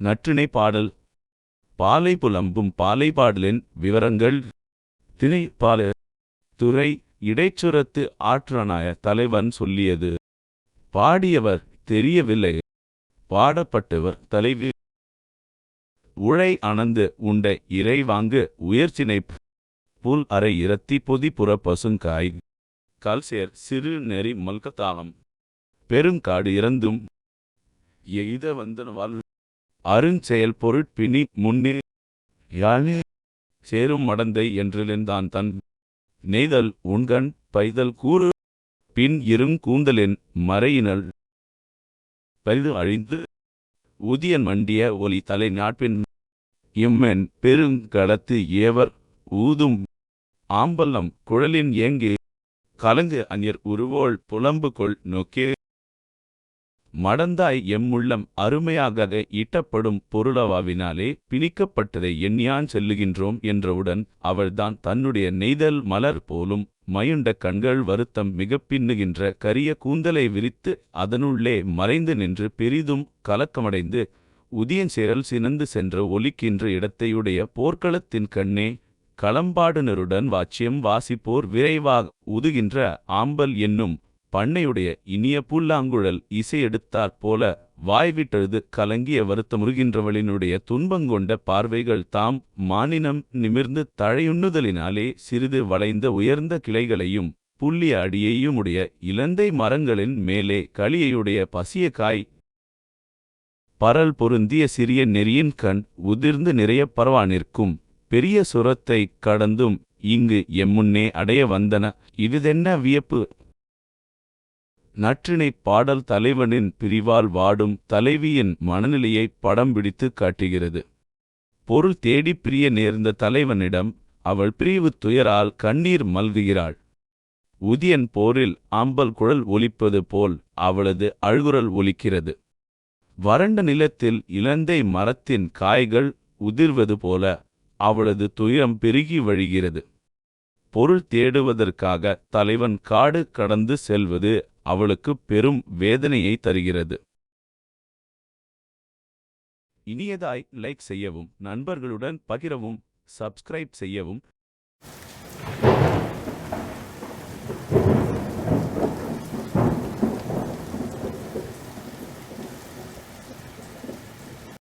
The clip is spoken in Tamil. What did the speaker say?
நற்றிணை பாடல். பாலை புலம்பும் பாலை பாடலின் விவரங்கள். திணை பால துறை இடைச்சுரத்து ஆற்றனாய தலைவன் சொல்லியது. பாடியவர் தெரியவில்லை. பாடப்பட்டவர் தலைவி. உழை அணந்து உண்ட இறைவாங்கு உயர்ச்சினை புல் அறை இரத்தி பொதிப்புற பசுங்காய். கல்சேர் சிறு நெறி மல்கத்தாளம். பெருங்காடு இறந்தும் எய்த வந்தனவால் அருஞ்செயல் பொருட்பினி முன்னே யானே சேரும் மடந்தை என்றிருந்தான் தன் நெய்தல் உண்கண் பைதல் கூறு பின் இருங் கூந்தலின் மறையினல் பரிது அழிந்து உதியன் மண்டிய ஒலி தலை நாட்பின் இம்மென் பெருங்கடத்து ஏவர் ஊதும் ஆம்பல்லம் குழலின் ஏங்கே கலங்கு அந்நியர் உருவோள் புலம்புகொள் நோக்கே மடந்தாய் எம்முள்ளம் அருமையாக ஈட்டப்படும் பொருளவாவினாலே பிணிக்கப்பட்டதை எண்ணியான் செல்லுகின்றோம் என்றவுடன் அவள்தான் தன்னுடைய நெய்தல் மலர் போலும் மயுண்ட கண்கள் வருத்தம் மிகப் பின்னுகின்ற கரிய கூந்தலை விரித்து அதனுள்ளே மறைந்து நின்று பெரிதும் கலக்கமடைந்து உதியன் சேரல் சினந்து சென்ற ஒலிக்கின்ற இடத்தையுடைய போர்க்களத்தின் கண்ணே களம்பாடுனருடன் வாச்சியம் வாசிப்போர் விரைவாக உதுகின்ற ஆம்பல் என்னும் பண்ணையுடைய இனிய புல்லாங்குழல் இசையெடுத்தாற் போல வாய்விட்டழுது கலங்கிய வருத்தமுருகின்றவளினுடைய துன்பங்கொண்ட பார்வைகள் தாம் மானினம் நிமிர்ந்து தழையுண்ணுதலினாலே சிறிது வளைந்த உயர்ந்த கிளைகளையும் புள்ளிய அடியையுமுடைய இலந்தை மரங்களின் மேலே களியையுடைய பசிய காய் பரல் பொருந்திய சிறிய நெறியின் கண் உதிர்ந்து நிறைய பரவா நிற்கும் பெரிய சுரத்தை கடந்தும் இங்கு எம்முன்னே அடைய வந்தன. இதுதென்ன வியப்பு? நற்றினைப் பாடல் தலைவனின் பிரிவால் வாடும் தலைவியின் மனநிலையை படம் பிடித்து காட்டுகிறது. பொருள் தேடி பிரிய நேர்ந்த தலைவனிடம் அவள் பிரிவு துயரால் கண்ணீர் மல்குகிறாள். உதியன் போரில் ஆம்பல் குழல் ஒலிப்பது போல் அவளது அழுகுரல் ஒலிக்கிறது. வறண்ட நிலத்தில் இலந்தை மரத்தின் காய்கள் உதிர்வது போல அவளது துயரம் பெருகி வழிகிறது. பொருள் தேடுவதற்காக தலைவன் காடு கடந்து செல்வது அவளுக்கு பெரும் வேதனையை தருகிறது. இனியதாய் லைக் செய்யவும் நண்பர்களுடன் பகிரவும் சப்ஸ்கிரைப் செய்யவும்.